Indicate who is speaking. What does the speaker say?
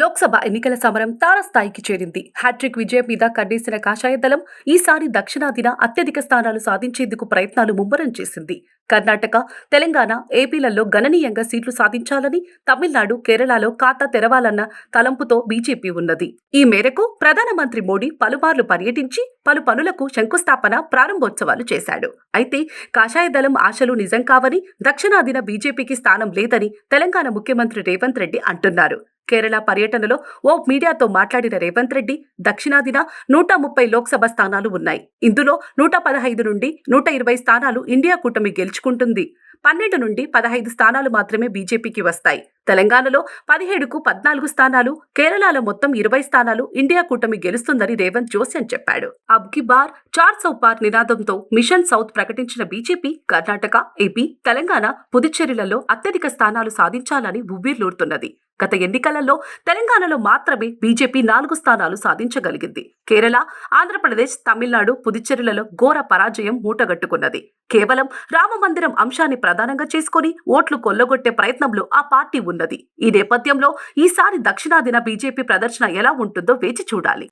Speaker 1: లోక్సభ ఎన్నికల సమరం తారస్థాయికి చేరింది. హ్యాట్రిక్ విజయం మీద కన్నేసిన కాషాయ దళం ఈసారి దక్షిణాదిన అత్యధిక స్థానాలు సాధించేందుకు ప్రయత్నాలు ముమ్మరం చేసింది. కర్ణాటక తెలంగాణ ఏపీలలో గణనీయంగా సీట్లు సాధించాలని తమిళనాడు కేరళలో ఖాతా తెరవాలన్న తలంపుతో బీజేపీ ఉన్నది. ఈ మేరకు ప్రధానమంత్రి మోడీ పలుమార్లు పర్యటించి పలు పనులకు శంకుస్థాపన ప్రారంభోత్సవాలు చేశాడు. అయితే కాషాయ దళం ఆశలు నిజం కావని దక్షిణాదిన బీజేపీకి స్థానం లేదని తెలంగాణ ముఖ్యమంత్రి రేవంత్ రెడ్డి అంటున్నారు. కేరళ పర్యటనలో ఓ మీడియాతో మాట్లాడిన రేవంత్ రెడ్డి దక్షిణాదిన నూట ముప్పై లోక్సభ స్థానాలు ఉన్నాయి. ఇందులో నూట పదహైదు నుండి నూట ఇరవై స్థానాలు ఇండియా కూటమి గెలుచుకుంటుంది పన్నెండు నుండి పదహైదు స్థానాలు మాత్రమే బీజేపీకి వస్తాయి. తెలంగాణలో పదిహేడుకు పద్నాలుగు స్థానాలు కేరళలో మొత్తం ఇరవై స్థానాలు ఇండియా కూటమి గెలుస్తుందని రేవంత్ జోస్యం చెప్పాడు. అబ్కి బార్ చార్ సౌపార్ నినాదంతో మిషన్ సౌత్ ప్రకటించిన బీజేపీ కర్ణాటక ఏపీ తెలంగాణ పుదుచ్చేరిలలో అత్యధిక స్థానాలు సాధించాలని ఉవ్విర్లూరుతున్నది. గత ఎన్నికలలో తెలంగాణలో మాత్రమే బీజేపీ నాలుగు స్థానాలు సాధించగలిగింది. కేరళ ఆంధ్రప్రదేశ్ తమిళనాడు పుదుచ్చేరిలలో ఘోర పరాజయం మూటగట్టుకున్నది. కేవలం రామమందిరం అంశాన్ని ప్రధానంగా చేసుకుని ఓట్లు కొల్లగొట్టే ప్రయత్నంలో ఆ పార్టీ ఉన్నది. ఈ నేపథ్యంలో ఈసారి దక్షిణాదిన బీజేపీ ప్రదర్శన ఎలా ఉంటుందో వేచి చూడాలి.